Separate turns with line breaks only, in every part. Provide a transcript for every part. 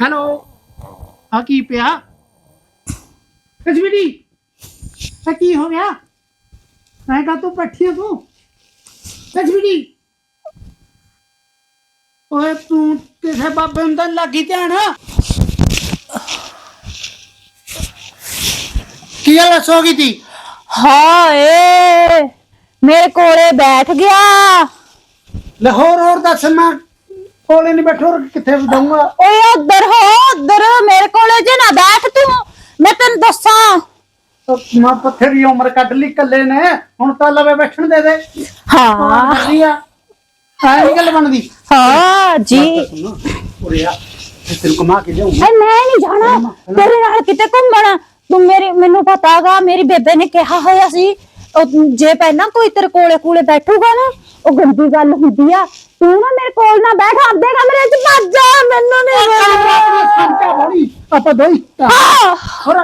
Hello. ਆ ਕੀ ਪਿਆ? ਕਸ਼ਮੀਰੀ ਆ ਕੀ ਹੋ ਗਿਆ? ਮੈਂ ਕਾ ਤੂੰ ਪੱਠੀ ਤੂੰ। ਕਸ਼ਮੀਰੀ ਓਏ ਤੂੰ ਕਿਸੇ ਬਾਬੇ ਨੂੰ ਤਾਂ ਲੱਗੀ ਧਿਆਨ? ਕੀ ਗੱਲ ਸੋ ਗਈ ਤੀ?
ਹਾਏ ਮੇਰੇ ਕੋਲੇ ਬੈਠ ਗਿਆ।
ਲਾਹੌਰ ਹੋਰ ਦੱਸ ਮੈਂ ਕੋਲੇ ਨਹੀਂ ਬੈਠੋ ਕਿੱਥੇ ਜਾਊਂਗਾ?
ਓਏ ਉਧਰ ਹੋ ਉਧਰ ਮੇਰੇ ਕੋਲੇ ਜੇ ਨਾ ਬੈਠ ਤੂੰ ਮੈਂ ਤੈਨੂੰ ਦੱਸਾਂ।
ਮਾਂ ਪੱਥਰੀ ਉਮਰ ਕੱਢ ਲਈ ਕੱਲੇ ਨੇ ਹੁਣ ਤਾਂ ਲਵੇ ਬੈਠਣ ਦੇ ਦੇ।
ਹਾਂ।
ਕਰਦੀ ਆ ਐ ਨਹੀਂ ਗੱਲ ਬਣਦੀ?
ਹਾਂ ਜੀ।
ਉਰੇ ਆ ਤੈਨੂੰ ਕਮਾ ਕੇ
ਮੈਂ ਨਹੀਂ ਜਾਣਾ ਤੇਰੇ ਨਾਲ ਕਿਤੇ ਘੁੰਮਣ। ਤੂੰ ਮੇਰੇ ਮੈਨੂੰ ਪਤਾਗਾ ਮੇਰੀ ਬੇਬੇ ਨੇ ਕਿਹਾ ਹੋਇਆ ਸੀ ਜੇ ਪਹਿਲਾਂ ਕੋਈ ਤੇਰੇ ਕੋਲੇ ਕੋਲੇ ਬੈਠੂਗਾ ਨਾ ਉਹ ਗੰਦੀ ਗੱਲ ਹੁੰਦੀ ਆ। ਤੂੰ ਨਾ ਮੇਰੇ ਕੋਲ ਨਾ ਬੈਠ ਆਪਦੇ ਕਮਰੇ 'ਚ ਭੱਜ ਜਾ। ਮੈਨੂੰ ਨਹੀਂ
ਸੰਚਾ ਬੜੀ। ਆਪਾਂ ਹੋਰ।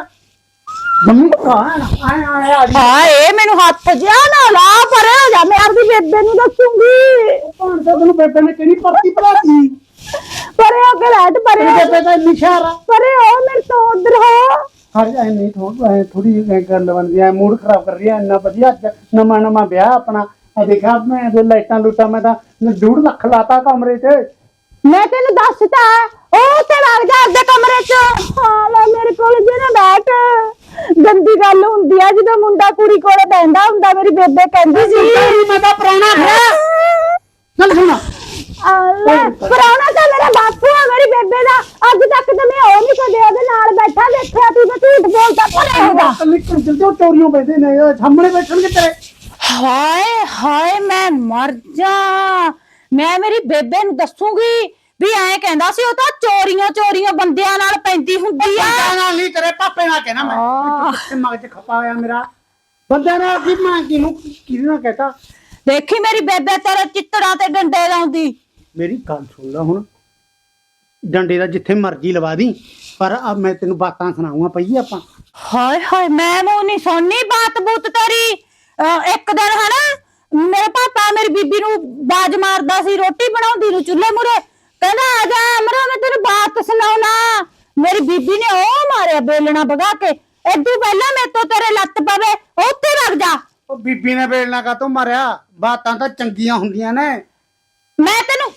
ਮੰਮੀ ਆਏ ਆਏ ਆ
ਹਾਏ ਮੈਨੂੰ ਹੱਥ ਜਿਆ ਨਾ ਲਾ ਪਰੇ ਹੋ ਜਾ। ਮੈਂ ਆਪਦੀ ਬੇਬੇ ਨੂੰ ਦੱਸੂਗੀ।
ਕੌਣ ਤਾਂ ਤੈਨੂੰ ਬੇਬੇ ਨੇ ਕਿਹੜੀ ਪਰਤੀ ਪੜਾਤੀ
ਪਰੇ ਹੋ ਕੇ ਲੈਟ ਪਰੇ
ਤੇਰੇ
ਹੋ
ਬੇਬੇ ਦਾ ਨਿਸ਼ਾਰਾ
ਪਰੇ ਹੋ ਮੇਰੇ ਤੋਂ ਉਧਰ ਹੋ।
ਹਰ ਐ ਨਹੀਂ ਥੋੜੀ ਥੋੜੀ ਗੱਲ ਬਣਦੀ ਐ ਮੂਡ ਖਰਾਬ ਕਰ ਰਹੀ ਐ ਇੰਨਾ ਵਧੀਆ ਅੱਜ ਨਵਾਂ ਨਵਾਂ ਵਿਆਹ ਆਪਣਾ। ਆ ਦੇਖਾ ਮੈਂ ਜੋ ਲਾਈਟਾਂ ਲੂਟਾਂ ਮੈਂ ਤਾਂ ਡੂਢ ਲੱਖ ਲਾਤਾ ਕਮਰੇ 'ਚ।
ਮੈਂ ਤੈਨੂੰ ਦੱਸਤਾ ਉਹ ਤੇ ਵਗ ਜਾ ਆਪਦੇ ਕਮਰੇ 'ਚ। ਹਾਂ ਲੈ ਮੇਰੇ ਕੋਲ ਜੇ ਨਾ ਬੈਠ। ਗੰਦੀ ਗੱਲ ਹੁੰਦੀ ਆ ਜਦੋਂ ਮੁੰਡਾ ਕੁੜੀ ਕੋਲੇ ਬੈਠਦਾ ਹੁੰਦਾ ਮੇਰੀ ਬੇਬੇ ਕਹਿੰਦੀ ਸੀ।
ਮੈਂ ਤਾਂ ਪ੍ਰਾਣਾ ਹੈ। ਚੱਲ ਸੁਣਾ।
ਪੁਰਾਣਾ ਤਾਂ ਮੇਰਾ ਬਾਪੂ ਆ ਮੇਰੀ ਬੇਬੇ ਦਾ। ਅੱਜ ਤੱਕ ਤਾਂ ਮੈਂ ਉਹ ਨਹੀਂ ਕਦੇ ਉਹਦੇ ਨਾਲ ਬੈਠਾ ਦੇਖਿਆ ਤੂੰ ਤਾਂ ਝੂਠ ਬੋਲਦਾ ਪਰੇ ਹੋ ਜਾ
ਕੱਲੀ ਕੰਜਲ ਤੇ ਉਹ ਚੋਰੀਆਂ ਬੈਠੇ ਨੇ ਇਹ ਸਾਹਮਣੇ ਬੈਠਣਗੇ ਤੇਰੇ।
ਹਾਏ ਹਾਏ ਮੈਂ ਮਰ ਜਾ ਮੈਂ ਮੇਰੀ ਬੇਬੇ ਨੂੰ ਦੱਸੂਗੀ ਵੀ ਐਂ ਕਹਿੰਦਾ ਸੀ ਉਹ ਤਾਂ ਚੋਰੀਆਂ ਚੋਰੀਆਂ ਬੰਦਿਆਂ ਨਾਲ ਪੈਂਦੀ ਹੁੰਦੀ ਆ।
ਬੰਦਿਆਂ ਨਾਲ ਨਹੀਂ ਤੇਰੇ ਪਾਪੇ ਨਾਲ ਕਹਿਣਾ ਮੈਂ।
ਆਹ।
ਚ ਖਪਾ ਹੋਇਆ ਮੇਰਾ। ਬੰਦਿਆਂ ਨਾਲ ਕੀ ਮੈਂ ਕਿਹਨੂੰ ਕਿਹਦੇ ਨਾਲ ਕਹਤਾ?
ਦੇਖੀ ਮੇਰੀ ਬੇਬੇ ਤੇਰੇ ਚਿੱਤੜਾਂ ਤੇ ਡੰਡੇ ਲਾਉਂਦੀ।
ਮੇਰੀ ਗੱਲ ਸੁਣ ਲੈ ਹੁਣ। ਡੰਡੇ ਦਾ ਜਿੱਥੇ ਮਰਜ਼ੀ ਲਵਾ ਦੀ ਪਰ ਅਬ ਮੈਂ ਤੈਨੂੰ ਬਾਤਾਂ ਸੁਣਾਉਂਗਾ ਪਈ ਆਪਾਂ।
ਹਾਏ ਹਾਏ ਮੈਂ ਮੂੰਹ ਨਹੀਂ ਸੁਣਨੀ ਬਾਤ ਬੂਤ ਤੇਰੀ। ਅਹ ਇੱਕ ਦਿਨ ਹਨਾ ਮੇਰੇ ਪਾਪਾ ਮੇਰੀ ਬੀਬੀ ਨੂੰ ਬਾਜ ਮਾਰਦਾ ਸੀ ਰੋਟੀ ਬਣਾਉਂਦੀ ਨੂੰ ਚੁੱਲ੍ਹੇ ਮੁਰੇ ਕਹਿੰਦਾ ਆ ਜਾ ਅਮਰਾ ਮੈਂ ਤੈਨੂੰ ਬਾਤ ਸੁਣਾਉਣਾ। ਮੇਰੀ ਬੀਬੀ ਨੇ ਉਹ ਮਾਰਿਆ ਬੇਲਣਾ ਭਗਾ ਕੇ। ਏਦੂ ਪਹਿਲਾਂ ਮੇਰੇ ਤੋਂ ਤੇਰੇ ਲੱਤ ਪਵੇ ਉੱਥੇ ਵਗ ਜਾ।
ਉਹ ਬੀਬੀ ਨੇ ਬੇਲਣਾ ਕਾ ਤੋਂ ਮਾਰਿਆ? ਬਾਤਾਂ ਤਾਂ ਚੰਗੀਆਂ ਹੁੰਦੀਆਂ ਨੇ।
ਮੈਂ ਤੈਨੂੰ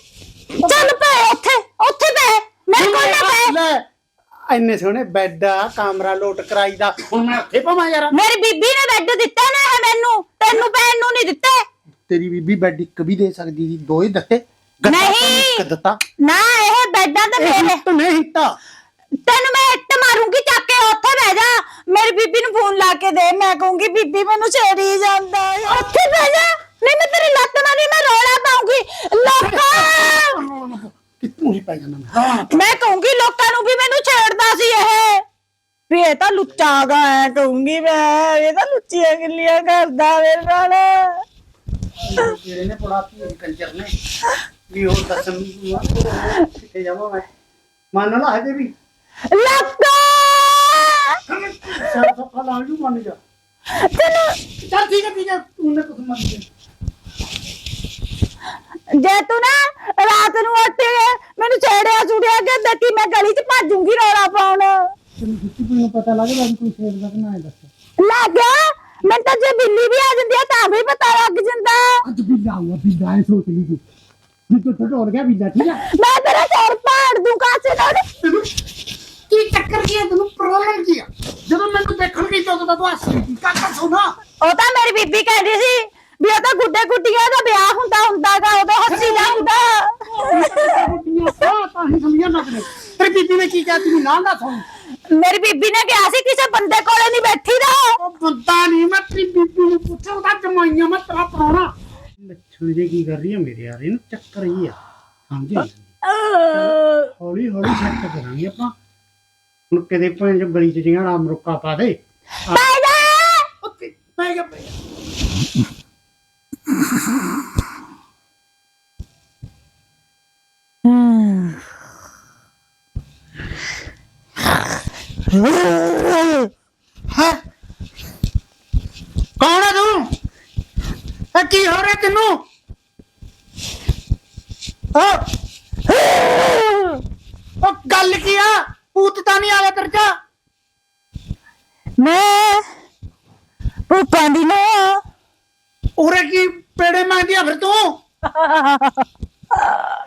ਚੱਲ ਪਏ ਉੱਥੇ ਉੱਥੇ ਪਏ। ਮੇਰੇ ਕੋਲ ਨਾ ਪਏ।
ਲੈ ਇੰਨੇ ਸੋਹਣੇ ਬੈੱਡ ਆ ਕਮਰਾ ਲੋਟ ਕਰਾਈਦਾ ਹੁਣ ਮੈਂ ਉੱਥੇ ਪਾਵਾਂ ਯਾਰ।
ਮੇਰੀ ਬੀਬੀ ਨੇ ਬੈੱਡ ਦਿੱਤਾ ਨਾ ਇਹ ਮੈਨੂੰ। ਤੈਨੂੰ ਪੈਣ ਨੂੰ ਨਹੀਂ ਦਿੱਤੇ।
ਤੇਰੀ ਬੀਬੀ ਬੈੱਡ ਇੱਕ ਵੀ ਦੇ ਸਕਦੀ ਸੀ ਦੋ ਹੀ ਦਿੱਤੇ।
ਨਹੀਂ।
ਦਿੱਤਾ।
ਨਾ ਇਹ ਬੈੱਡਾਂ ਤੇ
ਇਹ
ਮੇਰੇ।
ਹਿੱਟ ਨਹੀਂ ਹਿੱਟਾ।
ਤੈਨੂੰ ਮੈਂ ਇੱਟ ਮਾਰੂੰਗੀ ਚੱਕ ਕੇ ਉੱਥੇ ਬਹਿ ਜਾ। ਮੇਰੀ ਬੀਬੀ ਨੂੰ ਫੋਨ ਲਾ ਕੇ ਦੇ। ਮੈਂ ਕਹੂੰਗੀ ਬੀਬੀ ਮੈਨੂੰ ਛੇੜੀ ਜਾਂਦਾ ਹੈ। ਉੱਥੇ ਬਹਿ ਜਾ। ਨਹੀਂ ਮੈਂ ਤੇਰੀ ਲੱਤ ਮਾਰੀ ਮੈਂ ਰੋਲਾ ਪਾਉਂਗੀ। ਲੋਕਾਂ!
ਕਿੱਥੋਂ ਹੀ ਪੈ ਜਾਣਾ ਮੈਂ? ਹਾਂ।
ਮੈਂ ਕਹੂੰਗੀ ਲੋਕਾਂ ਨੂੰ ਵੀ ਮੈਨੂੰ ਛੇੜਦਾ ਸੀ ਇਹ। ਵੀ ਇਹ ਤਾਂ ਲੁੱਚਾ ਗਾ ਐ ਕਹੂੰਗੀ ਮੈਂ ਇਹ ਤਾਂ ਲੁੱਚੀਆਂ ਗਿੱਲੀਆਂ ਕਰਦਾ ਮੇਰੇ ਨਾਲ।
ਜਿਹੜੇ ਨੇ ਪੜਾਤੀ ਕੰਜਰ ਨੇ। ਵੀ ਉਹ ਦਸਮ ਕਿੱਥੇ ਜਾਵਾਂ ਮੈਂ? ਮੰਨ ਲਾ ਹਜੇ ਵੀ।
ਲੱਕਾ!
ਸਾਰਾ ਸੱਪਾ ਲਾ ਜੂ ਮੰਨ ਜਾ।
ਤੈਨੂੰ
ਚੱਲ ਠੀਕ ਹੈ ਠੀਕ ਹੈ ਤੂੰ ਨੇ ਕੁਝ ਮੰਨ ਗਿਆ।
ਜੇ ਤੂੰ ਨਾ ਰਾਤ ਨੂੰ ਉੱਠ ਕੇ ਮੈਨੂੰ ਛੇੜਿਆ ਛੁੜਿਆ ਕੇ ਦੇਖੀ ਮੈਂ ਗਲੀ 'ਚ ਭੱਜੂਗੀ ਰੌਲਾ ਪਾਉਣ।
ਤੈਨੂੰ ਕਿੱਥੇ ਨੂੰ ਪਤਾ ਲੱਗਦਾ ਵੀ ਕੋਈ ਸ਼ੇਰ ਦਾ ਕਿ ਨਾ ਹੈ ਦੱਸ?
ਲੱਗ ਗਿਆ ਮੈਂ ਤਾਂ ਜੇ ਬਿੱਲੀ ਵੀ ਆ ਜਾਂਦੀ ਆ ਤਾਂ ਵੀ ਪਤਾ ਲੱਗ ਜਾਂਦਾ।
ਅੱਜ ਵੀ ਲਾਉਂਗਾ ਵੀ ਦਾਇ ਸੋਚ ਲਈ ਤੂੰ। ਮੈਂ ਤਾਂ ਹੋ ਗਿਆ ਵੀ ਠੀਕ ਹੈ
ਮੈਂ ਤੇਰਾ ਸਿਰ ਪਾੜ ਦੂੰ ਕਾਸੇ ਨਾਲ।
ਤੈਨੂੰ ਕੀ ਹੈ ਤੈਨੂੰ ਪ੍ਰੋਬਲਮ ਕੀ ਆ? ਜਦੋਂ ਮੈਨੂੰ ਦੇਖਣ ਗਈ ਤਾਂ ਉਦੋਂ ਤਾਂ ਤੂੰ ਹੱਸ ਰਹੀ ਸੀ ਕਾਕਾ ਸੋਨਾ?
ਉਹ ਤਾਂ ਮੇਰੀ ਬੀਬੀ ਕਹਿੰਦੀ ਸੀ ਵੀ ਉਹ ਤਾਂ ਗੁੱਡੇ ਗੁੱਡੀਆਂ ਦਾ ਵਿਆਹ ਹੁੰਦਾ ਹੁੰਦਾਗਾ ਉਦੋਂ ਹੱਸੀ ਦਾ ਹੁੰਦਾ।
ਗੁੱਡੀਆਂ ਤਾਂ ਤਾਂ ਹੀ ਨਾ ਤੈਨੂੰ ਤੇਰੀ ਬੀਬੀ ਨੇ ਕੀ ਕਿਹਾ? ਤੈਨੂੰ ਨਾ ਨਾ ਸੁਣ
ਮੇਰੀ ਬੀਬੀ ਨੇ ਕਿਹਾ ਸੀ ਕਿਸੇ ਬੰਦੇ ਕੋਲੇ ਨਹੀਂ ਬੈਠੀ ਦਾ।
ਉਹ ਬੰਦਾ ਨਹੀਂ ਮੈਂ ਤੇਰੀ ਬੀਬੀ ਨੂੰ ਪੁੱਛਿਆ ਉਹਦਾ ਜਮਾਈਆਂ ਮੈਂ ਤੇਰਾ ਪ੍ਰਾਹੁਣਾ ਲੱਛਣ ਜੇ ਕੀ ਕਰ ਰਹੀ ਹੈ ਮੇਰੇ ਯਾਰ? ਇਹਨੂੰ ਚੱਕਰ ਹੀ ਆ। ਸਮਝਿਆ ਹੌਲੀ ਹੌਲੀ ਸੈੱਟ ਕਰਾਂਗੇ ਆਪਾਂ। ਹੁਣ ਕਿਤੇ ਭੈਣ ਚ ਗਲੀ ਚ ਜਿਹਾ ਰਾਮ ਰੁੱਕਾ ਪਾ ਦੇ।
ਪੈ ਜਾ।
ਉੱਤੇ ਪੈ ਗਿਆ ਪੈ ਗਿਆ ਹੈ? ਕੌਣ ਹੈ ਤੂੰ? ਇਹ ਕੀ ਹੋ ਰਿਹਾ ਤੈਨੂੰ? ਉਹ ਗੱਲ ਕੀ ਆ? ਭੂਤ ਤਾਂ ਨਹੀਂ ਆਇਆ ਤੇਰੇ ਚ?
ਮੈਂ ਭੂਤਾਂ ਦੀ ਨਾ
ਉਰੇ ਕੀ ਪੇੜੇ ਮੰਗਦੀ ਆ ਫਿਰ ਤੂੰ।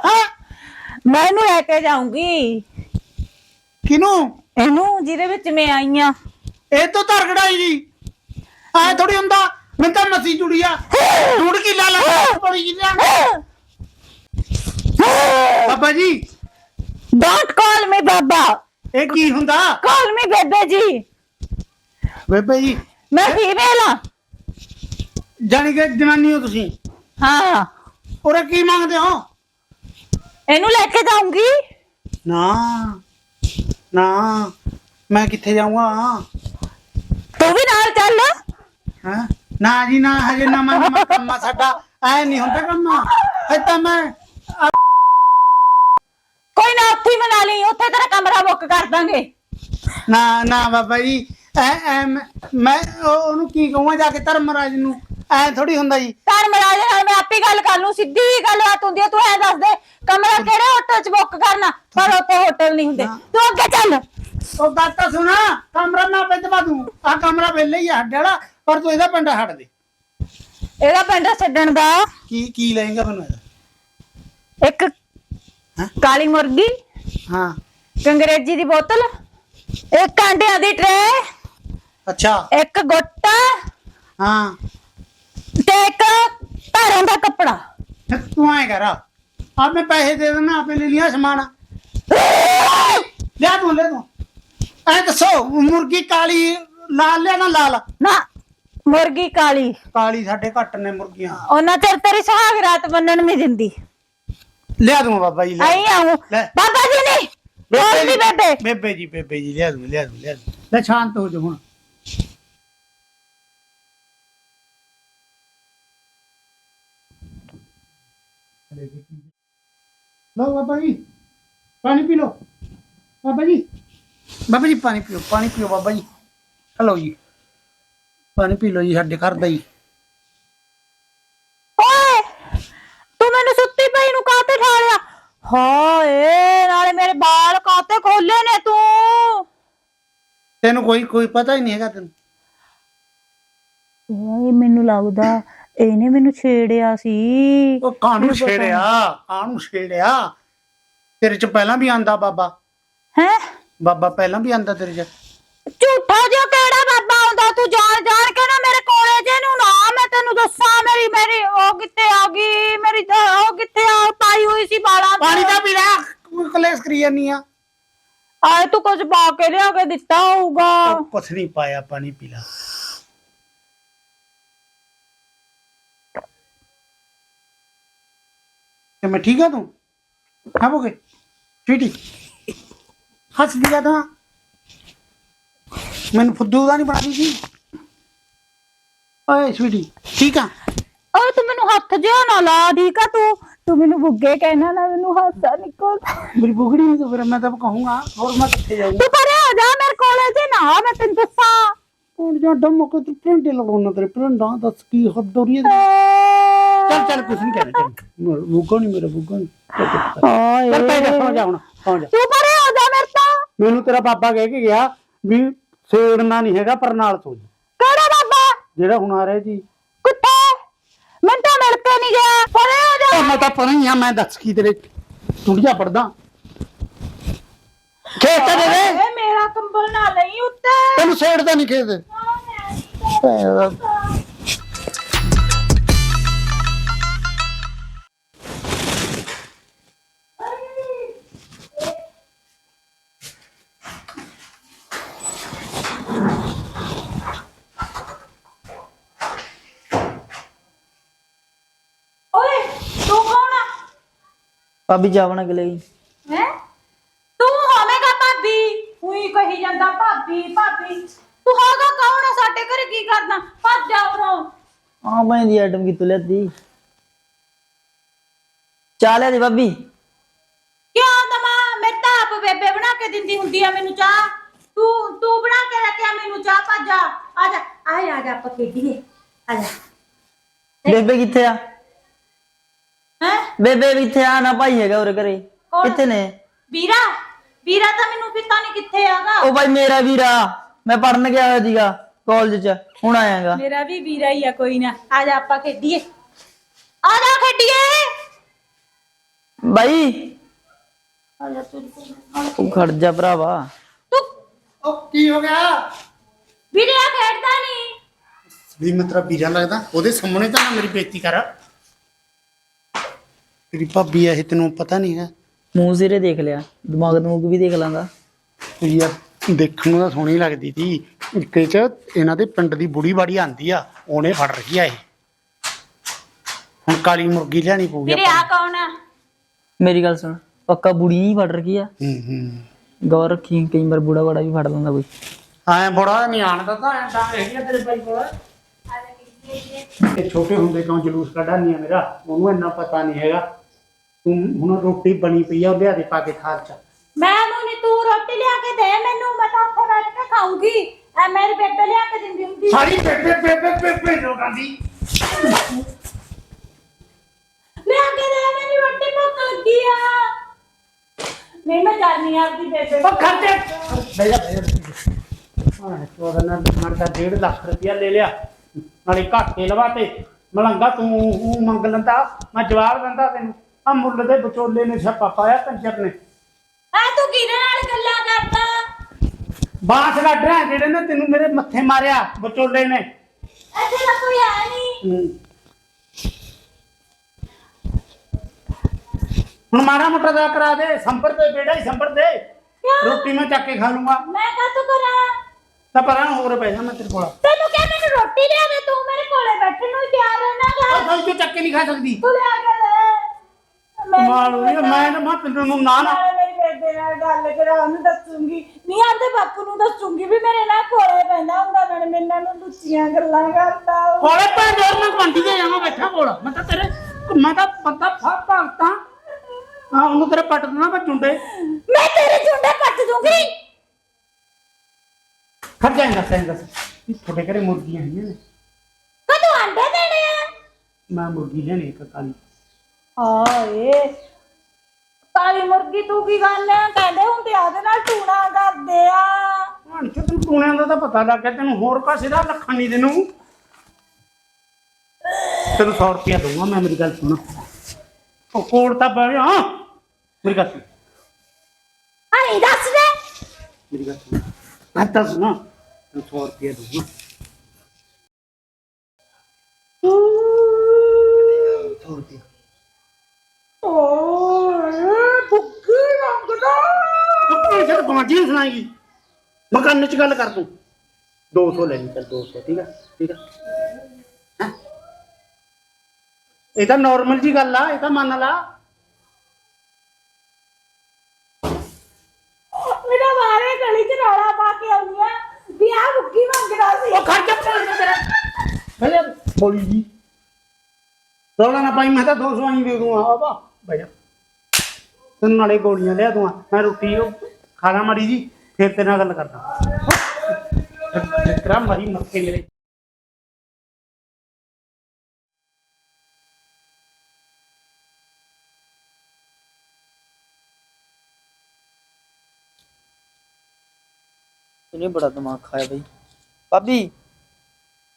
ਹਾਂ।
ਮੈਨੂੰ ਲੈ ਕੇ ਜਾਊਂਗੀ।
ਕਿਨੂੰ
ਇਹਨੂੰ ਜਿਹਦੇ ਵਿੱਚ ਮੈਂ ਆਈ ਆ।
ਇਹ ਤੋਂ ਧਰਗੜਾਈ ਜੀ ਐ ਥੋੜੀ ਹੁੰਦਾ। ਮੈਂ ਤਾਂ ਮਸੀ ਜੁੜੀ ਆ। ਜੁੜ ਕੀ ਲਾ ਲਾ। ਬੜੀ ਜੀ ਬਾਬਾ ਜੀ।
ਡੋਂਟ ਕਾਲ ਮੀ ਬਾਬਾ।
ਇਹ ਕੀ ਹੁੰਦਾ?
ਕਾਲ ਮੀ ਬੇਬੇ ਜੀ।
ਬੇਬੇ ਜੀ।
ਮੈਂ ਫੀਮੇਲ ਆ।
ਜਾਣੀ ਕਿ ਜਨਾਨੀ ਹੋ ਤੁਸੀਂ?
ਹਾਂ।
ਉਰੇ ਕੀ ਮੰਗਦੇ ਹੋ?
ਇਹਨੂੰ ਲੈ ਕੇ ਜਾਊਂਗੀ।
ਨਾ। ਨਾ। ਮੈਂ ਕਿੱਥੇ ਜਾਊਂਗਾ?
ਤੂੰ ਵੀ ਨਾਲ ਚੱਲ।
ਹਾਂ? ਨਾ ਜੀ ਨਾ ਹਜੇ ਨਵਾਂ ਨਵਾਂ ਕੰਮ ਆ ਸਾਡਾ। ਐ ਨਹੀਂ ਹੁੰਦਾ ਕੰਮ। ਹਜੇ ਤਾਂ ਮੈਂ
ਕੋਈ ਨਾ ਉੱਥੇ ਹੀ ਮਨਾ ਲਈ। ਉੱਥੇ ਤੇਰਾ ਕਮਰਾ ਬੁੱਕ ਕਰ ਦਾਂਗੇ।
ਨਾ ਨਾ ਬਾਬਾ ਜੀ। ਐ ਐ ਮੈਂ- ਮੈਂ ਉਹ- ਉਹਨੂੰ ਕੀ ਕਹਾਂ ਜਾ ਕੇ ਧਰਮਰਾਜ ਨੂੰ? ਐ ਥੋੜੀ ਹੁੰਦਾ ਜੀ।
ਤਾਂ ਮਰਾਜ ਨਾਲ ਮੈਂ ਆਪੇ ਗੱਲ ਕਰ ਲੂੰ ਸਿੱਧੀ ਹੀ ਗੱਲਬਾਤ ਹੁੰਦੀ ਆ ਤੂੰ ਐ ਦੱਸ ਦੇ ਕਮਰਾ ਕਿਹੜੇ ਹੋਟਲ 'ਚ ਬੁੱਕ ਕਰਨਾ? ਪਰ ਉੱਥੇ ਹੋਟਲ ਨਹੀਂ ਹੁੰਦੇ। ਤੂੰ ਅੱਗੇ ਚੱਲ।
ਉਹ ਗੱਲ ਤਾਂ ਸੁਣਾ ਕਮਰਾ ਨਾ ਬਦਵਾ ਦੂੰ। ਆ ਕਮਰਾ ਵੇਲੇ ਹੀ ਸਾਡੇ ਵਾਲਾ ਪਰ ਤੂੰ ਇਹਦਾ ਪਿੰਡ ਹਟ ਦੇ।
ਇਹਦਾ ਪਿੰਡ ਛੱਡਣ ਦਾ।
ਕੀ ਕੀ ਲਏਗਾ ਮੈਨੂੰ ਇਹਦਾ?
ਇੱਕ
ਹੈਂ?
ਕਾਲੀ ਮੁਰਗੀ
ਹਾਂ।
ਅੰਗਰੇਜ਼ੀ ਦੀ ਬੋਤਲ ਇੱਕ ਆਂਡਿਆਂ ਦੀ ਟਰੇ
ਅੱਛਾ।
ਇੱਕ ਗੁੱਟ
ਹਾਂ।
ਤੇ ਇੱਕ ਧਾਰਾਂ ਦਾ ਕੱਪੜਾ।
ਫਿਰ ਤੂੰ ਐ ਕਰ ਆ ਮੈਂ ਪੈਸੇ ਦੇ ਦੇਣਾ ਆਪੇ ਲੈ ਲਿਆ ਸਮਾਨ। ਲਿਆ ਤੂੰ ਲੈ ਤੂੰ। ਐ ਦੱਸੋ ਮੁਰਗੀ ਕਾਲੀ ਲਾਲ ਲਿਆ ਨਾ ਲਾਲ?
ਨਾ ਮੁਰਗੀ ਕਾਲੀ।
ਕਾਲੀ ਸਾਡੇ ਘੱਟ ਨੇ ਮੁਰਗੀਆਂ।
ਉਹਨਾਂ ਚਿਰ ਤੇਰੀ ਸੁਹਾਗ ਰਾਤ ਮੰਨਣ ਨਹੀਂ ਦਿੰਦੀ।
ਲਿਆ ਦੂੰ ਬਾਬਾ ਜੀ
ਆਈ ਆਉਂ
ਲੈ।
ਬਾਬਾ ਜੀ ਬੇਬੇ
ਬੇਬੇ। ਜੀ ਬੇਬੇ ਜੀ ਲਿਆ ਦੂੰ ਲਿਆ ਦੂੰ ਲਿਆ ਦੂੰ ਲੈ ਸ਼ਾਂਤ ਹੋ ਜਾ ਹੁਣ। ਲਓ ਬਾਬਾ ਜੀ ਪਾਣੀ ਪੀ ਲਓ। ਬਾਬਾ ਜੀ। ਬਾਬਾ ਜੀ ਪਾਣੀ ਪੀਓ ਪਾਣੀ ਪੀਓ ਬਾਬਾ ਜੀ। ਹਲੋ ਜੀ। ਪਾਣੀ ਪੀ ਲਓ ਜੀ ਸਾਡੇ ਘਰ ਦਾ ਹੀ
ਓਏ ਤੂੰ ਮੈਨੂੰ ਸੁੱਤੀ ਪਈ ਨੂੰ ਕਾਤੇ ਠਾਲਿਆ? ਹਾਏ ਨਾਲੇ ਮੇਰੇ ਬਾਲ ਕਾਤੇ ਖੋਲੇ ਨੇ ਤੂੰ?
ਤੈਨੂੰ ਕੋਈ ਕੋਈ ਪਤਾ ਹੀ ਨਹੀਂ ਹੈਗਾ ਤੈਨੂੰ।
ਓਏ ਮੈਨੂੰ ਲੱਗਦਾ ਇਹਨੇ ਮੈਨੂੰ ਛੇੜਿਆ ਸੀ।
ਉਹ ਕਾਹਨੂੰ ਛੇੜਿਆ? ਕਾਹਨੂੰ ਛੇੜਿਆ? ਤੇਰੇ ਚ ਪਹਿਲਾਂ ਵੀ ਆਂਦਾ ਬਾਬਾ।
ਹੈ?
ਬਾਬਾ ਪਹਿਲਾਂ ਵੀ ਆਂਦਾ ਤੇਰੇ ਚ।
ਝੂਠਾ ਜਿਹਾ ਕਿਹੜਾ ਬਾਬਾ ਹੁੰਦਾ ਤੂੰ ਜਾਣ ਜਾਣ ਕੇ ਨਾ ਮੇਰੇ ਕੋਲੇ ਜੇ ਨੂੰ ਨਾ ਮੈਂ ਤੈਨੂੰ ਦੱਸਾਂ ਮੇਰੀ ਮੇਰੀ ਉਹ ਕਿੱਥੇ ਆ ਗਈ? ਮੇਰੀ ਉਹ ਕਿੱਥੇ ਆ? ਪਾਈ ਹੋਈ ਸੀ ਬਾਲਾਂ।
ਪਾਣੀ ਦਾ ਪੀ ਲੈ ਕਲੇਸ ਕਰੀ ਜਾਨੀ ਆ।
ਆਏ ਤੂੰ ਕੁਝ ਪਾ ਕੇ ਲਿਆ ਕੇ ਦਿੱਤਾ ਹੋਊਗਾ।
ਕੁਛ ਨਹੀਂ ਪਾਇਆ ਪਾਣੀ ਪੀ ਲੈ। ਤੇ ਮੈਂ ਠੀਕ ਆ ਤੂੰ? ਖਾਵੋਗੇ? ਚੀਟੀ ਹੱਸ ਦਿਆ ਤਾਂ ਮੈਨੂੰ ਫੁੱਦੂ ਦਾ ਨਹੀਂ ਬਣਾ ਦੀ ਸੀ। ਓਏ ਸਵੀਟੀ ਠੀਕ ਆ?
ਓਏ ਤੂੰ ਮੈਨੂੰ ਹੱਥ ਜਿਹਾ ਨਾ ਲਾ ਠੀਕ ਆ ਤੂੰ। ਤੂੰ ਮੈਨੂੰ ਬੁੱਗੇ ਕਹਿਣਾ ਨਾ ਮੈਨੂੰ ਹਾਸਾ ਨਿਕਲ
ਮੇਰੀ ਬੁਗੜੀ ਨਹੀਂ ਤਾਂ ਫਿਰ ਮੈਂ ਤਾਂ ਕਹੂੰਗਾ ਹੋਰ ਮੈਂ ਕਿੱਥੇ ਜਾਊਂਗਾ
ਤੂੰ ਪਰੇ ਆ ਜਾ ਮੇਰੇ ਕੋਲੇ ਜੇ ਨਾ ਮੈਂ ਤੈਨੂੰ ਦੱਸਾਂ।
ਹੁਣ ਜਾਂ ਡੰਮ ਕੋ ਤੂੰ ਪ੍ਰਿੰਟ ਲਗਾਉਣਾ ਤੇਰੇ ਪ੍ਰਿੰਟਾਂ ਦੱਸ ਕੀ ਹੱਦ ਹੋ ਰਹੀ ਹੈ ਚੱਲ ਚੱਲ ਕੁਛ ਨਹੀਂ ਕਹਿਣਾ ਚੱਲ। ਬੁੱਗਾ ਨਹੀਂ ਮੇਰਾ ਬੁੱਗਾ ਨਹੀਂ
ਓਏ
ਚੱਲ ਪੈ ਜਾ ਸੌ ਜਾ ਹੁਣ ਸੌ ਜਾ।
ਤੂੰ ਪਰੇ ਆ ਜਾ ਮੇਰੇ ਤੋਂ।
ਮੈਨੂੰ ਤੇਰਾ ਬਾਬਾ ਕਹਿ ਕੇ ਗਿਆ ਵੀ ਛੇੜਨਾ ਨਹੀਂ ਹੈਗਾ ਪਰ ਨਾਲ ਸੋ ਜਾ।
ਕਿਹੜਾ ਬਾਬਾ?
ਜਿਹੜਾ ਹੁਣ ਆ ਰਿਹਾ ਜੀ।
ਕਿੱਥੇ ਮੈਂ ਤਾਂ ਮਿਲ ਕੇ ਨਹੀਂ ਗਿਆ। ਪਰੇ ਆ ਜਾ।
ਮੈਂ ਤਾਂ ਪਤਾ ਹੀ ਆ ਮੈਂ ਦੱਸ ਕੀ ਤੇਰੇ ਟੁੱਟੀਆਂ ਪੜਦਾ ਖੇਤ ਦੇ ਦੇ।
ਮੇਰਾ ਕੰਬਲ ਨਾ ਲਈ ਉੱਤੇ।
ਤੈਨੂੰ ਛੇੜਦਾ ਨਹੀਂ ਖੇਤ।
ਭਾਬੀ ਜਾਵਣ ਅਗਲੇ ਹੀ
ਹੈ? ਤੂੰ ਹੋਵੇਂਗਾ ਭਾਬੀ। ਉਹੀ ਕਹੀ ਜਾਂਦਾ ਭਾਬੀ ਭਾਬੀ। ਤੂੰ ਹੋਗਾ ਕੌਣ ਆ ਸਾਡੇ ਘਰੇ? ਕੀ ਕਰਦਾ ਭੱਜ ਜਾ ਉਰੋਂ।
ਆ ਮੈਂ ਦੀ ਆਈਟਮ ਕਿਤੋਂ ਲੈਤੀ ਚਾਲਿਆ ਦੀ ਭਾਬੀ।
ਕਿਉਂ ਦਮਾ? ਮੈਂ ਤਾਂ ਆਪ ਬੇਬੇ ਬਣਾ ਕੇ ਦਿੰਦੀ ਹੁੰਦੀ ਆ ਮੈਨੂੰ ਚਾਹ। ਤੂੰ ਤੂੰ ਬਣਾ ਕੇ ਰੱਖਿਆ ਮੈਨੂੰ ਚਾਹ ਭੱਜ ਜਾ ਆ ਜਾ, ਆ ਜਾ ਆਪਾਂ ਖੇਡੀਏ। ਆ ਜਾ।
ਬੇਬੇ ਕਿੱਥੇ ਆ?
ਹੈ?
ਬੇਬੇ ਵੀ ਇੱਥੇ ਆ ਨਾ ਭਾਈ ਹੈਗਾ ਉਰੇ ਘਰੇ।
ਕੌਣ?
ਕਿੱਥੇ ਨੇ?
ਵੀਰਾ? ਵੀਰਾ ਤਾਂ ਮੈਨੂੰ ਪਤਾ ਨਹੀਂ ਕਿੱਥੇ ਆਗਾ
ਉਹ ਬਾਈ ਮੇਰਾ ਵੀਰਾ ਮੈਂ ਪੜਨ ਗਿਆ ਹੋਇਆ ਸੀਗਾ ਕਾਲਜ ਚ ਹੁਣ ਆਇਆਗਾ
ਮੇਰਾ ਵੀ ਵੀਰਾ ਹੀ ਆ ਕੋਈ ਨਾ। ਆ ਜਾ ਆਪਾਂ ਖੇਡੀਏ। ਆ ਜਾ ਖੇਡੀਏ।
ਬਾਈ
ਆ ਜਾ ਤੂੰ
ਤੂੰ ਖੜ ਜਾ ਭਰਾਵਾ।
ਤੂੰ
ਉਹ ਕੀ ਹੋ ਗਿਆ?
ਵੀਰਾ ਖੇਡਦਾ ਨਹੀਂ
ਵੀ ਮਤਲਬ ਵੀਰਾ ਲੱਗਦਾ? ਉਹਦੇ ਸਾਹਮਣੇ ਤਾਂ ਨਾ ਮੇਰੀ ਬੇਇੱਜ਼ਤੀ ਕਰ। ਤੇਰੀ ਭਾਬੀ ਆ ਇਹ ਤੈਨੂੰ ਪਤਾ ਨਹੀਂ ਹੈ।
ਮੂੰਹ ਸਿਰੇ ਦੇਖ ਲਿਆ ਦਿਮਾਗ ਦਮੂਗ ਵੀ ਦੇਖ ਲਾਂਗਾ।
ਯਾਰ ਦੇਖਣ ਨੂੰ ਤਾਂ ਸੋਹਣੀ ਲੱਗਦੀ ਸੀ ਇੱਕ ਚ ਇਹਨਾਂ ਦੇ ਪਿੰਡ ਦੀ ਬੁੜੀ ਬਾੜੀ ਆਂਦੀ ਆ ਉਹਨੇ ਫੜ ਰਹੀ ਆ ਇਹ। ਹੁਣ ਕਾਲੀ ਮੁਰਗੀ ਲਿਆਣੀ ਪਊਗੀ
ਵੀਰੇ ਆ ਕੌਣ ਆ?
ਮੇਰੀ ਗੱਲ ਸੁਣ ਪੱਕਾ ਬੁੜੀ ਨਹੀਂ ਫੜ ਰਖੀ ਆ।
ਹੂੰ ਹੂੰ।
ਗੌਰ ਰੱਖੀ ਕਈ ਵਾਰ ਬੁੜਾ ਬੜਾ ਵੀ ਫੜ ਲੈਂਦਾ ਕੋਈ।
ਐ ਬੜਾ ਨਹੀਂ ਆਣਦਾ ਤਾਂ ਐ ਤਾਂ ਹੈਗੀ ਆ ਤੇਰੇ ਭਾਈ ਕੋਲ। ਇਹ ਛੋਟੇ ਹੁੰਦੇ ਕਿਉਂ ਜਲੂਸ ਕੱਢਾ ਨਹੀਂ ਆ ਮੇਰਾ? ਉਹਨੂੰ ਇੰਨਾ ਪਤਾ ਨਹੀਂ ਹੈਗਾ। ਤੂੰ ਹੁਣ ਰੋਟੀ ਬਣੀ ਪਈ ਆ ਉਹ ਲਿਆ ਦੇ ਪਾ ਕੇ ਥਾਲ ਚ।
ਮੈਂ ਮੂਨੀ ਤੂੰ ਰੋਟੀ ਲਿਆ ਕੇ ਦੇ ਮੈਨੂੰ ਮੈਂ ਤਾਂ ਉੱਥੇ ਬੈਠ ਕੇ ਖਾਊਂਗੀ। ਐ ਮੇਰੀ ਬੇਬੇ ਲਿਆ ਕੇ ਦਿੰਦੀ ਹੁੰਦੀ।
ਸਾਰੀ ਬੇਬੇ ਬੇਬੇ ਬੇਬੇ ਲੋਕਾਂ ਦੀ
ਲਿਆ ਕੇ ਦੇ ਮੈਨੂੰ ਰੋਟੀ ਭੁੱਖ ਲੱਗੀ ਆ। ਨਹੀਂ ਮੈਂ ਜਾਣੀ ਆ ਆਪਦੀ ਬੇਬੇ
ਉਹ ਖਰਚੇ ਬੈ ਜਾ ਬੈ ਜਾ। ਹਾਂ ਚੋਦਾ ਨਾ ਮਰਦਾ 1.5 ਲੱਖ ਰੁਪਇਆ ਲੈ ਲਿਆ। ਨਾਲੇ ਘਾਟੇ ਲਵਾਤੇ। ਮਲੰਗਾ ਤੂੰ ਮੰਗ ਲੈਂਦਾ ਮੈਂ ਜਵਾਬ ਦਿੰਦਾ ਤੈਨੂੰ। ਆ ਮੁੱਲ ਦੇ ਵਿਚੋਲੇ ਨੇ ਛਾਪਾ ਪਾਇਆ ਕੰਜਰ ਨੇ।
ਆ ਤੂੰ ਕਿਹਦੇ ਨਾਲ ਗੱਲਾਂ ਕਰਦਾ?
ਬਾਂਸ ਕੱਢ ਰਿਹਾ ਜਿਹੜੇ ਨੇ ਤੈਨੂੰ ਮੇਰੇ ਮੱਥੇ ਮਾਰਿਆ ਵਿਚੋਲੇ ਨੇ।
ਇੱਥੇ ਤਾਂ ਕੋਈ ਹੈ ਨਹੀਂ।
ਹੂੰ। ਹੁਣ ਮਾੜਾ ਮੋਟਾ ਦਾ ਕਰਾ ਦੇ ਸੰਭਰ ਦੇ ਬੇੜਾ ਹੀ ਸੰਭਰ ਦੇ।
ਕਿਉਂ?
ਰੋਟੀ ਮੈਂ ਚੱਕ ਕੇ ਖਾ ਲੂੰਗਾ।
ਮੈਂ ਕਾ ਤੂੰ ਕਰਾਂ?
ਤਾਂ ਪਰਾਂ ਹੋਰ ਪੈ ਜਾ ਮੈਂ ਤੇਰੇ ਕੋਲ।
ਤੈਨੂੰ ਕਿਹਾ ਮੈਨੂੰ ਰੋਟੀ ਲਿਆ ਦੇ ਤੂੰ ਮੇਰੇ ਕੋਲੇ ਬੈਠਣ ਨੂੰ ਤਿਆਰ ਰਹਿਣਾਗਾ
ਆ ਸਾਈ ਚੱਕ ਕੇ ਨਹੀਂ ਖਾ ਸਕਦੀ।
ਤੂੰ ਲਿਆ ਕੇ ਦੇ। ਮੈਂ
ਮਾਲ ਹੋਈ ਆ, ਮੈਂ ਨਾ ਮੈਂ ਤੈਨੂੰ ਨੂੰ ਨਾ ਨਾ।
ਨਾਲੇ ਮੇਰੀ ਬੇਬੇ ਨਾਲ ਗੱਲ ਕਰਾ ਉਹਨੂੰ ਦੱਸੂਗੀ। ਨਹੀਂ ਆਂਦੇ ਬਾਪੂ ਨੂੰ ਦੱਸੂਗੀ ਵੀ ਮੇਰੇ ਨਾਲ ਕੋਲੇ ਪੈਂਦਾ ਹੁੰਦਾ ਨਾਲੇ ਮੇਰੇ ਨਾਲ ਲੁੱਚੀਆਂ ਗੱਲਾਂ ਕਰਦਾ ਉਹ।
ਕੋਲੇ ਪੈ ਜੋਰ ਮੈਂ ਕੰਟੀ ਦੇ ਜਾਵਾਂ ਬੈਠਾ ਕੋਲ। ਮੈਂ ਤਾਂ ਤੇਰੇ ਮੈਂ ਤਾਂ ਪਤਾ ਫਾ ਭਗਤਾ ਹਾਂ ਉਹਨੂੰ ਤੇਰੇ ਪੱਟ ਦੇਣਾ ਮੈਂ ਚੁੰਡੇ।
ਮੈਂ ਤੇਰੇ ਚੁੰਡੇ ਕੱਟ ਦੂੰਗੀ।
ਖੜ ਜਾਏਗਾ ਸੈਂ ਦੱਸ ਵੀ ਤੁਹਾਡੇ ਘਰੇ ਮੁਰਗੀਆਂ ਹੈਗੀਆਂ ਨੇ।
ਕਦੋਂ ਅੰਡੇ ਦੇਣੇ ਆ?
ਮੈਂ ਮੁਰਗੀ ਲੈਣੀ ਇੱਕ ਕਾਲੀ
ਹਾਏ। ਕਾਲੀ ਮੁਰਗੀ ਤੂੰ ਕੀ ਗੱਲ ਹੈ ਕਹਿੰਦੇ ਹੁੰਦੇ ਆ ਉਹਦੇ ਨਾਲ ਟੂਣਾ ਕਰਦੇ ਆ।
ਹੁਣ ਤੇ ਤੈਨੂੰ ਟੂਣਿਆਂ ਦਾ ਤਾਂ ਪਤਾ ਲੱਗ ਗਿਆ ਤੈਨੂੰ ਹੋਰ ਪਾਸੇ ਦਾ ਲੱਖਣ ਨਹੀਂ ਤੈਨੂੰ ਤੈਨੂੰ 100 ਰੁਪਇਆ ਦਊਂਗਾ ਮੈਂ ਮੇਰੀ ਗੱਲ ਸੁਣ। ਉਹ ਕੋਲ ਤਾਂ ਬਹਿ ਹਾਂ। ਮੇਰੀ ਗੱਲ ਸੁਣ।
ਆਈ ਦੱਸ ਦੇ।
ਮੇਰੀ ਗੱਲ ਸੁਣ। ਮੈਂ ਤਾਂ ਸੁਣਾ ਤੈਨੂੰ 100 ਰੁਪਇਆ ਦਊਂਗਾ। 100 ਰੁਪਇਆ
ਓਏ ਭੁੱਖੀ ਮੰਗਦਾ
ਤੂੰ ਪੈਸੇ ਤਾਂ ਗਵਾਂਢੀ ਸੁਣਾਏਗੀ। ਮੈਂ ਕੰਨ ਚ ਗੱਲ ਕਰ ਤੂੰ। 200 ਲੈ ਲਈ ਚੱਲ 200 ਠੀਕ ਆ ਠੀਕ ਆ। ਹੈਂ? ਇਹ ਤਾਂ ਨਾਰਮਲ ਜੀ ਗੱਲ ਆ ਇਹ ਤਾਂ ਮੰਨ ਲਾ।
ਮੇਰਾ ਬਾਰੇ ਗਲੀ ਚ ਰੌਲਾ ਪਾ ਕੇ ਆਉਂਦੀ ਆ। ਵੀ ਆ ਭੁੱਖੀ ਮੰਗਦਾ ਸੀ।
ਉਹ ਖਰਚਾ ਪਾ ਤੇਰਾ। ਭਈਆ ਬੋਲੀ ਜੀ। ਰੌਲਾ ਨਾ ਪਾਈ ਮੈਂ ਤਾਂ 200 ਆਈ ਦੇ ਦੂੰਗਾ ਬਾਬਾ ਭਈਆ ਤੈਨੂੰ ਨਾਲੇ ਗੋਲੀਆਂ ਲਿਆ ਦੂੰਗਾ। ਮੈਂ ਰੋਟੀ ਉਹ ਖਾਣਾ ਮਾੜੀ ਜੀ, ਫਿਰ ਤੇਰੇ ਨਾਲ ਗੱਲ ਕਰਦਾ। ਜਿਤਰਾ ਮਰੀ ਮੱਕੇ ਮੇਰੇ।
ਇਹਨੇ ਬੜਾ ਦਿਮਾਗ ਖਾਇਆ ਬਈ। ਭਾਬੀ,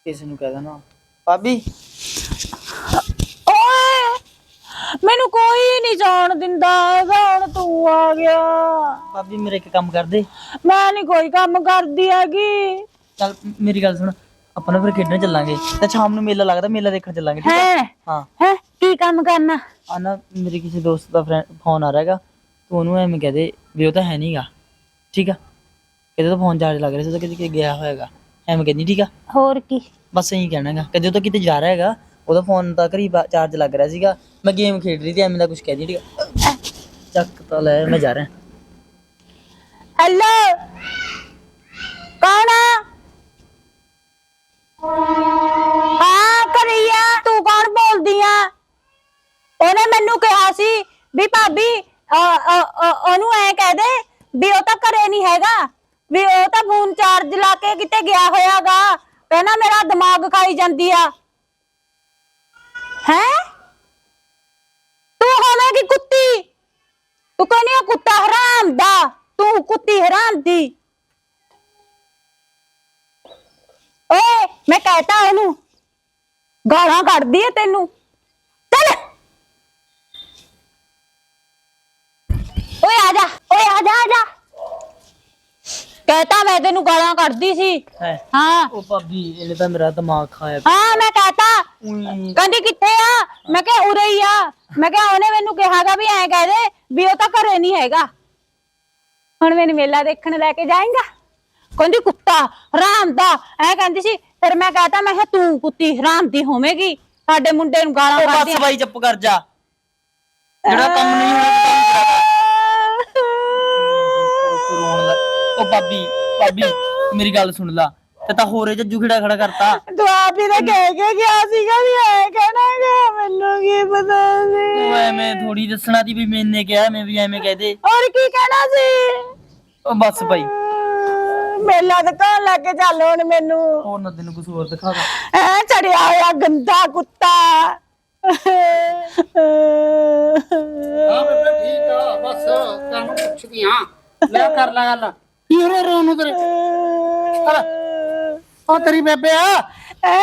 ਕਿਸੇ ਨੂੰ ਕਹਿ ਦੇਣਾ। ਭਾਬੀ।
ਮੈਨੂੰ ਕੋਈ ਨਹੀਂ ਜਾਣ ਦਿੰਦਾ ਹੈਗਾ ਹੁਣ ਤੂੰ ਆ ਗਿਆ।
ਭਾਬੀ ਮੇਰੇ ਇੱਕ ਕੰਮ ਕਰਦੇ
ਮੈਂ ਨਹੀਂ ਕੋਈ ਕੰਮ ਕਰਦੀ ਹੈਗੀ।
ਚੱਲ ਮੇਰੀ ਗੱਲ ਸੁਣ। ਆਪਾਂ ਨਾ ਫਿਰ ਖੇਡਣ ਚੱਲਾਂਗੇ। ਤੇ ਸ਼ਾਮ ਨੂੰ ਮੇਲਾ ਲੱਗਦਾ ਮੇਲਾ ਦੇਖਣ ਚੱਲਾਂਗੇ ਠੀਕ ਹੈ
ਹੈ?
ਹਾਂ।
ਹੈ? ਕੀ ਕੰਮ ਕਰਨਾ?
ਆ ਨਾ ਮੇਰੇ ਕਿਸੇ ਦੋਸਤ ਦਾ ਫਰੈਂਡ ਫੋਨ ਆ ਰਿਹਾਗਾ ਤੂੰ ਉਹਨੂੰ ਐਵੇਂ ਕਹਿ ਦੇ ਵੀ ਉਹ ਤਾਂ ਹੈ ਨਹੀਂਗਾ ਠੀਕ ਆ? ਕਿਤੇ ਤਾਂ ਫੋਨ ਚਾਰਜ ਲੱਗ ਰਿਹਾ ਸੀ ਉਹ ਤਾਂ ਕਿਤੇ ਗਿਆ ਹੋਏਗਾ ਐਵੇਂ ਕਹਿੰਦੀ ਠੀਕ ਆ?
ਹੋਰ ਕੀ?
ਬਸ ਇਹੀ ਕਹਿਣਾਗਾ ਕਦੇ ਉਹ ਤਾਂ ਕਿਤੇ ਜਾ ਰਿਹਾ ਹੈਗਾ। ਉਹਦਾ ਫੋਨ ਤਾਂ ਘਰੀ ਚਾਰਜ ਲੱਗ ਰਿਹਾ ਸੀਗਾ। ਮੈਂ ਗੇਮ ਖੇਡ ਰਹੀ ਸੀ ਐਵੇਂ ਦਾ ਕੁਝ ਕਹਿ ਦੀ ਠੀਕ ਆ ਚੱਕ ਤਾਂ ਲੈ ਮੈਂ ਜਾ ਰਿਹਾ।
ਹੈਲੋ ਕੌਣ ਆ? ਹਾਂ ਕਰੀਆ ਤੂੰ ਕੌਣ ਬੋਲਦੀ ਆ? ਉਹਨੇ ਮੈਨੂੰ ਕਿਹਾ ਸੀ ਵੀ ਭਾਬੀ ਅ, ਅ, ਅ, ਉਹਨੂੰ ਐ ਕਹਿ ਦੇ ਵੀ ਉਹ ਤਾਂ ਘਰੇ ਨਹੀਂ ਹੈਗਾ। ਵੀ ਉਹ ਤਾਂ ਫੋਨ ਚਾਰਜ ਲਾ ਕੇ ਕਿਤੇ ਗਿਆ ਹੋਇਆਗਾ। ਕਹਿੰਦਾ ਮੇਰਾ ਦਿਮਾਗ ਖਾਈ ਜਾਂਦੀ ਆ। ਹੈ? ਤੂੰ ਹੋਵੇਂਗੀ ਕੁੱਤੀ। ਤੂੰ ਕਹਿੰਦੀ ਆ ਕੁੱਤਾ ਹਰਾਮ ਦਾ। ਤੂੰ ਕੁੱਤੀ ਹਰਾਮ ਦੀ। ਓਏ ਮੈਂ ਕਹਤਾ ਉਹਨੂੰ। ਗਾਲਾਂ ਕੱਢਦੀ ਐ ਤੈਨੂੰ। ਚੱਲ। ਓਏ ਆ ਜਾ। ਓਏ ਆ ਜਾ ਆ ਜਾ। ਕਹਤਾ ਮੈਂ ਤੈਨੂੰ ਗਾਲਾਂ ਕੱਢਦੀ ਸੀ।
ਹੈ।
ਹਾਂ।
ਉਹ ਭਾਬੀ ਇਹਨੇ ਤਾਂ ਮੇਰਾ ਦਿਮਾਗ ਖਾਇਆ।
ਹਾਂ ਮੈਂ
ਉਈ
ਕਹਿੰਦੀ ਕਿੱਥੇ ਆ? ਮੈਂ ਕਿਹਾ ਉਰੇ ਹੀ ਆ। ਮੈਂ ਕਿਹਾ ਉਹਨੇ ਮੈਨੂੰ ਕਿਹਾਗਾ ਵੀ ਐਂ ਕਹਿ ਦੇ ਵੀ ਉਹ ਤਾਂ ਘਰੇ ਨਹੀਂ ਹੈਗਾ। ਹੁਣ ਮੈਨੂੰ ਮੇਲਾ ਦੇਖਣ ਲੈ ਕੇ ਜਾਏਗਾ। ਕਹਿੰਦੀ ਕੁੱਤਾ ਹਰਾਮ ਦਾ। ਐ ਕਹਿੰਦੀ ਸੀ ਫਿਰ ਮੈਂ ਕਹਤਾ ਮੈਂ ਕਿਹਾ ਤੂੰ ਕੁੱਤੀ ਹਰਾਮ ਦੀ ਹੋਵੇਂਗੀ। ਸਾਡੇ ਮੁੰਡੇ ਨੂੰ ਗਾਲਾਂ
ਉਹ
ਕੱਢਦੀ
ਬਸ ਬਾਈ ਚੁੱਪ ਕਰ ਜਾ। ਜਿਹੜਾ ਕੰਮ ਨਹੀਂ ਹੋਣਾ ਤੂੰ ਰੋਣ ਲੱਗ ਉਹ ਭਾਬੀ ਭਾਬੀ ਮੇਰੀ ਗੱਲ ਸੁਣ ਲਾ। ਤੇ ਤਾਂ ਹੋਰੇ ਜੱਜੂ ਖੜਾ ਖੜਾ ਕਰਤਾ।
ਤੂੰ ਆਪ ਹੀ ਤਾਂ ਕਹਿ ਕੇ ਗਿਆ ਸੀਗਾ ਵੀ ਐ ਕਹਿਣਾਗਾ ਮੈਨੂੰ ਕੀ ਪਤਾ ਸੀ।
ਉਹ ਐਵੇਂ ਥੋੜੀ ਦੱਸਣਾ ਦੀ ਵੀ ਮੈਨੇ ਕਿਹਾ ਮੈਂ ਵੀ ਐਵੇਂ ਕਹਦੇ
ਔਰ ਕੀ ਕਹਿਣਾ ਸੀ?
ਉਹ ਬਸ ਭਾਈ।
ਮੇਲਾ ਦਿਖਾਉਣ ਲੱਗ ਕੇ ਚੱਲ ਹੁਣ ਮੈਨੂੰ।
ਹੋਰ ਨਾ ਤੈਨੂੰ ਕੁਝ ਹੋਰ ਦਿਖਾ ਦਾਂ।
ਐ ਚੜਿਆ ਹੋਇਆ ਗੰਦਾ ਕੁੱਤਾ।
ਹਾਂ ਬੇਬੇ ਠੀਕ ਆ ਬਸ ਤੈਨੂੰ ਪੁੱਛਦੀ ਹਾਂ। ਲੈ ਕਰ ਲੈ ਗੱਲ। ਕੀ ਹੋ ਰਿਹਾ ਰੋ ਨੂੰ ਤੇਰੇ? ਉਹ ਤੇਰੀ ਬੇਬੇ ਆ।
ਐ?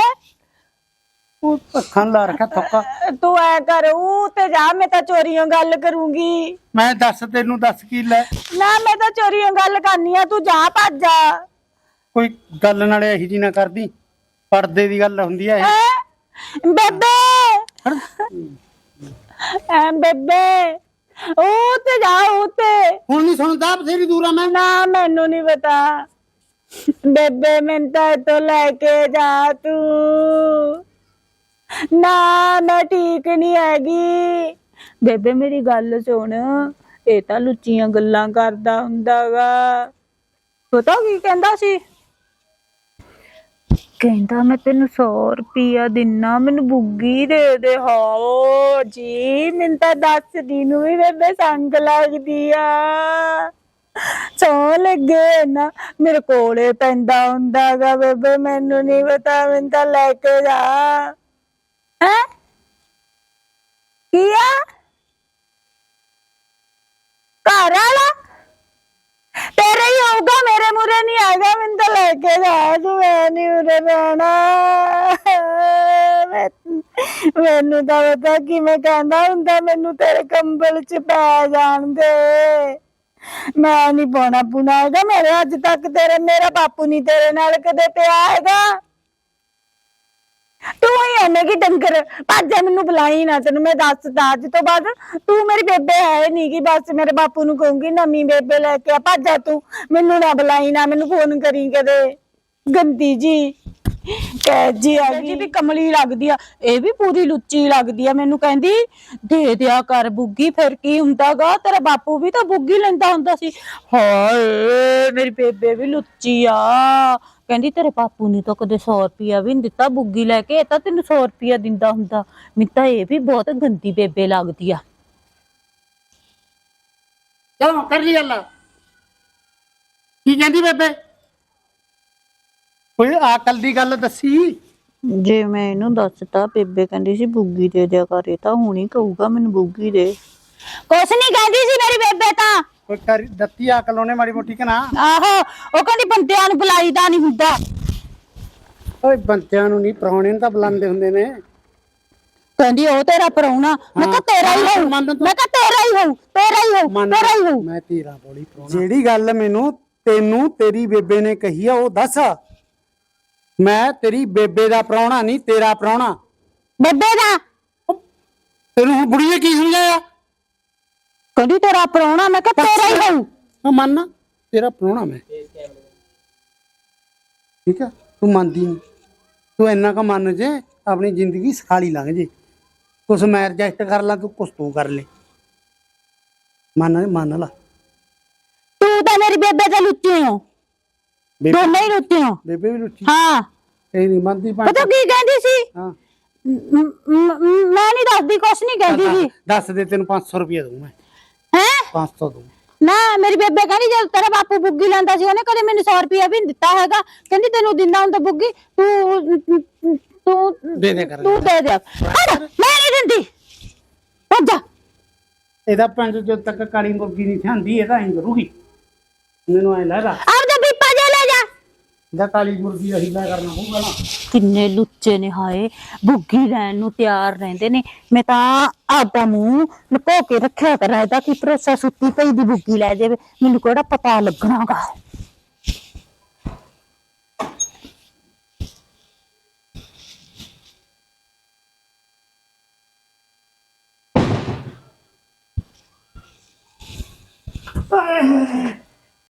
ਉਹ ਅੱਖਾਂ ਲਾ ਰੱਖਿਆ ਥੱਕਾ।
ਤੂੰ ਐ ਕਰ ਉਹ ਤੇ ਜਾ ਮੈਂ ਤਾਂ ਚੋਰੀਆਂ ਗੱਲ ਕਰੂੰਗੀ।
ਮੈਂ ਦੱਸ ਤੈਨੂੰ ਦੱਸ ਕੀ ਲੈ।
ਨਾ ਮੈਂ ਤਾਂ ਚੋਰੀਆਂ ਗੱਲ ਕਰਨੀ ਆ ਤੂੰ ਜਾ ਭੱਜ ਜਾ।
ਕੋਈ ਗੱਲ ਨਾਲੇ ਇਹੀ ਜੀ ਨਾ ਕਰਦੀ। ਪਰਦੇ ਦੀ ਗੱਲ ਹੁੰਦੀ ਆ ਇਹ।
ਬੇਬੇ! ਐ ਬੇਬੇ! ਉਹ ਤੇ ਜਾ ਉਹ ਤੇ
ਹੁਣ ਨਹੀਂ ਸੁਣਦਾ ਬਥੇਰੀ ਦੂਰ ਆ ਮੈਂ।
ਨਾ ਮੈਨੂੰ ਨਹੀਂ ਪਤਾ। ਬੇਬੇ ਮੈਨੂੰ ਤਾਂ ਲੈ ਕੇ ਜਾ ਤੂੰ। ਨਾ ਮੈਂ ਠੀਕ ਨਹੀਂ ਹੈਗੀ। ਬੇਬੇ ਮੇਰੀ ਗੱਲ ਸੁਣ। ਇਹ ਤਾਂ ਲੁੱਚੀਆਂ ਗੱਲਾਂ ਕਰਦਾ ਹੁੰਦਾਗਾ। ਪਤਾ ਕੀ ਕਹਿੰਦਾ ਸੀ? ਕਹਿੰਦਾ, ਮੈਂ ਤੈਨੂੰ 100 ਰੁਪਿਆ ਦਿਨਾ, ਮੈਨੂੰ ਬੁੱਗੀ ਦੇ ਦੇ, ਹਾਓ ਜੀ। ਮੈਨੂੰ ਤਾਂ ਦੱਸਦੀ ਨੂੰ ਵੀ ਬੇਬੇ ਸੰਗ ਲੱਗਦੀ ਆ। ਸੋ ਲੱਗੇ ਨਾ, ਮੇਰੇ ਕੋਲੇ ਪੈਂਦਾ ਹੁੰਦਾਗਾ ਬੇਬੇ, ਮੈਨੂੰ ਨਹੀਂ ਪਤਾ, ਮੈਨੂੰ ਤਾਂ ਲੈ ਕੇ ਜਾ। ਹੈ? ਕੀ ਘਰ ਵਾਲਾ? ਤੇਰੇ ਹੀ ਹੋਊਗਾ ਮੇਰੇ ਮੂਰੇ ਨਹੀਂ ਆਏਗਾ, ਮੈਨੂੰ ਤਾਂ ਲੈ ਕੇ ਜਾ, ਤੂੰ ਮੈਂ ਨਹੀਂ ਉਰੇ ਰਹਿਣਾ ਮੈਨੂੰ ਤਾਂ ਪਤਾ ਕਿਵੇਂ ਕਹਿੰਦਾ ਹੁੰਦਾ, ਮੈਨੂੰ ਤੇਰੇ ਕੰਬਲ ਚ ਪੈ ਜਾਣ ਦੇ। ਮੈਂ ਨਹੀਂ ਪਾਉਣਾ ਪੁਣਾ ਹੈਗਾ, ਮੇਰੇ ਅੱਜ ਤੱਕ ਤੇਰੇ, ਮੇਰਾ ਬਾਪੂ ਨਹੀਂ ਤੇਰੇ ਨਾਲ ਕਦੇ ਪਿਆ ਹੈਗਾ। ਤੂੰ ਹੀ ਐਵੇਂ ਕੀ ਡੰਗਰ, ਭੱਜ ਮੈਨੂੰ ਬੁਲਾਈ ਨਾ ਤੈਨੂੰ, ਮੈਂ ਦੱਸਦਾ ਅੱਜ ਤੋਂ ਬਾਅਦ, ਤੂੰ ਮੇਰੀ ਬੇਬੇ ਹੈ ਨਹੀਂ ਕਿ ਬਸ ਮੇਰੇ ਬਾਪੂ ਨੂੰ ਕਹੂੰਗੀ ਨਵੀਂ ਬੇਬੇ ਲੈ ਕੇ ਆ, ਭੱਜ ਤੂੰ, ਮੈਨੂੰ ਨਾ ਬੁਲਾਈ ਨਾ, ਮੈਨੂੰ ਫੋਨ ਕਰੀ ਕਦੇ। ਗੰਦੀ ਜੀ ਕਹਿ ਜੀ ਆ ਗਈ। ਵੀ ਕਮਲੀ ਲੱਗਦੀ ਆ, ਇਹ ਵੀ ਪੂਰੀ ਲੁੱਚੀ ਲੱਗਦੀ ਆ, ਮੈਨੂੰ ਕਹਿੰਦੀ, ਦੇ ਦਿਆ ਕਰ ਬੁੱਗੀ, ਫਿਰ ਕੀ ਹੁੰਦਾਗਾ ਤੇਰਾ ਬਾਪੂ ਵੀ ਤਾਂ ਬੁੱਗੀ ਲੈਂਦਾ ਹੁੰਦਾ ਸੀ। ਹਾਏ, ਮੇਰੀ ਬੇਬੇ ਵੀ ਲੁੱਚੀ ਆ ਕਹਿੰਦੀ ਤੇਰੇ ਬਾਪੂ ਨੇ ਤਾਂ ਕਦੇ 100 ਰੁਪਿਆ ਵੀ ਨਹੀਂ ਦਿੱਤਾ ਬੁੱਗੀ ਲੈ ਕੇ ਇਹ ਤਾਂ ਤੈਨੂੰ 100 ਰੁਪਿਆ ਦਿੰਦਾ ਹੁੰਦਾ। ਮੈਨੂੰ ਤਾਂ ਇਹ ਵੀ ਬਹੁਤ ਗੰਦੀ ਬੇਬੇ ਲੱਗਦੀ ਆ।
ਚਲੋ ਕਰ ਲਈ ਗੱਲ। ਕੀ ਕਹਿੰਦੀ ਬੇਬੇ? ਕੋਈ ਆਕਲ ਦੀ ਗੱਲ ਦੱਸੀ।
ਜੇ ਮੈਂ ਇਹਨੂੰ ਦੱਸਤਾ ਬੇਬੇ ਕਹਿੰਦੀ ਸੀ ਬੁੱਗੀ ਦੇ ਦਿਆ ਕਰ ਤਾਂ ਹੁਣੀ ਕਹੂਗਾ ਮੈਨੂੰ ਬੁੱਗੀ ਦੇ। ਕੁਛ ਨਹੀਂ ਕਹਿੰਦੀ ਸੀ ਮੇਰੀ ਬੇਬੇ ਤਾਂ।
ਕੋਈ ਕਰ ਦਿੱਤੀ ਆਕਲ ਉਹਨੇ ਮਾੜੀ ਮੋਟੀ ਕਿ ਨਾ?
ਆਹੋ ਉਹ ਕਹਿੰਦੀ ਬੰਦਿਆਂ ਨੂੰ ਬੁਲਾਈਦਾ ਨਹੀਂ ਹੁੰਦਾ।
ਓਏ ਬੰਤਿਆਂ ਨੂੰ ਨਹੀਂ ਪ੍ਰਾਹੁਣੇ ਨੂੰ ਤਾਂ ਬੁਲਾਉਂਦੇ ਹੁੰਦੇ ਨੇ।
ਕਹਿੰਦੀ ਉਹ ਤੇਰਾ ਪਰਾਉਣਾ ਮੈਂ ਕਿਹਾ ਤੇਰਾ ਹੀ ਹੋਊ। ਮੈਂ ਕਿਹਾ ਤੇਰਾ ਹੀ ਹੋਊ ਤੇਰਾ ਹੀ ਹੋਊ
ਮੰਨ
ਤੇਰਾ ਹੀ ਹੋਊ।
ਮੈਂ ਤੇਰਾ ਬੋਲੀ ਪ੍ਰਾਹੁਣਾ। ਜਿਹੜੀ ਗੱਲ ਮੈਨੂੰ ਤੈਨੂੰ ਤੇਰੀ ਬੇਬੇ ਨੇ ਕਹੀ ਆ ਉਹ ਦੱਸ। ਮੈਂ ਤੇਰੀ ਬੇਬੇ ਦਾ ਪ੍ਰਾਹੁਣਾ ਨਹੀਂ ਤੇਰਾ ਪ੍ਰਾਹੁਣਾ।
ਬੇਬੇ ਦਾ?
ਤੈਨੂੰ ਹੁਣ ਬੁੜੀ ਨੇ ਕੀ ਸਮਝਾਇਆ?
ਕਹਿੰਦੀ ਤੇਰਾ ਪਰਾਉਣਾ ਮੈਂ ਕਿਹਾ ਤੇਰਾ ਹੀ ਹੋਊ।
ਉਹ ਮੰਨ ਤੇਰਾ ਪ੍ਰਾਹੁਣਾ ਮੈਂ। ਠੀਕ ਆ ਤੂੰ ਮੰਨਦੀ ਨਹੀਂ ਤੂੰ ਇੰਨਾ ਕੁ ਮੰਨ ਜੇ ਆਪਣੀ ਜ਼ਿੰਦਗੀ ਸਾਲੀ ਲੰਘ ਜੇ। ਕੁਛ ਮੈਂ ਐਡਜਸਟ ਕਰ ਲਾਂ ਤੂੰ ਕੁਛ ਤੂੰ ਕਰ ਲੈ। ਮੰਨ ਮੰਨ ਲਾ।
ਤੂੰ ਤਾਂ ਮੇਰੀ ਬੇਬੇ ਤੇ ਲੁੱਟੀ ਹੋ
ਬੇਬੇ?
ਦੋਨੇ ਹੀ ਲੁੱਟੀ ਹੋ
ਬੇਬੇ ਵੀ ਲੁੱਟੀ
ਹਾਂ।
ਇਹ ਨਹੀਂ ਮੰਨਦੀ
ਪਤਾ
ਪੰਜ
ਕੀ ਕਹਿੰਦੀ ਸੀ?
ਹਾਂ।
ਮ- ਮ- ਮ- ਮੈਂ ਨਹੀਂ ਦੱਸਦੀ ਕੁਛ ਨਹੀਂ ਕਹਿੰਦੀ ਸੀ।
ਦੱਸ ਦੇ ਤੈਨੂੰ 500 ਰੁਪਏ ਦਊਂ ਮੈਂ।
ਹੈ
500 ਦਊਂ।
ਨਾ ਮੇਰੀ ਬੇਬੇ ਕਹਿੰਦੀ ਜਦ ਤੇਰਾ ਬਾਪੂ ਬੁੱਗੀ ਲੈਂਦਾ ਸੀ ਉਹਨੇ ਕਦੇ ਮੈਨੂੰ 100 ਰੁਪਇਆ ਵੀ ਨੀ ਦਿੱਤਾ ਹੈਗਾ। ਕਹਿੰਦੀ ਤੈਨੂੰ ਦਿੰਦਾ ਹੁੰਦਾ ਬੁੱਗੀ ਤੂੰ ਤੂੰ
ਦੇ ਦੇ ਕਰ
ਤੂੰ ਦੇ ਦੇ। ਹਟ ਮੈਂ ਨਹੀਂ ਦਿੰਦੀ। ਭੱਜ ਜਾ।
ਇਹਦਾ ਪਿੰਡ ਜਦੋਂ ਤੱਕ ਕਾਲੀ ਮੁਰਗੀ ਨਹੀਂ ਥਾਂਦੀ ਇਹ ਤਾਂ ਐਂ ਕਰੂਗੀ। ਮੈਨੂੰ ਐ ਲੱਗਦਾ। ਜਾਂ ਕਾਲੀ ਮੁਰਗੀ ਦਾ ਹੀਲਾ ਕਰਨਾ ਪਊਗਾ ਨਾ।
ਕਿੰਨੇ ਲੁੱਚੇ ਨੇ ਹਾਏ ਬੁੱਗੀ ਲੈਣ ਨੂੰ ਤਿਆਰ ਰਹਿੰਦੇ ਨੇ। ਮੈਂ ਤਾਂ ਆਪਦਾ ਮੂੰਹ ਲੁਕੋ ਕੇ ਰੱਖਿਆ ਕਰਾਂ ਇਹਦਾ ਕੀ ਭਰੋਸਾ ਸੁੱਤੀ ਪਈ ਦੀ ਬੁੱਗੀ ਲੈ ਜਾਵੇ ਮੈਨੂੰ ਕਿਹੜਾ ਪਤਾ ਲੱਗਣਾਗਾ।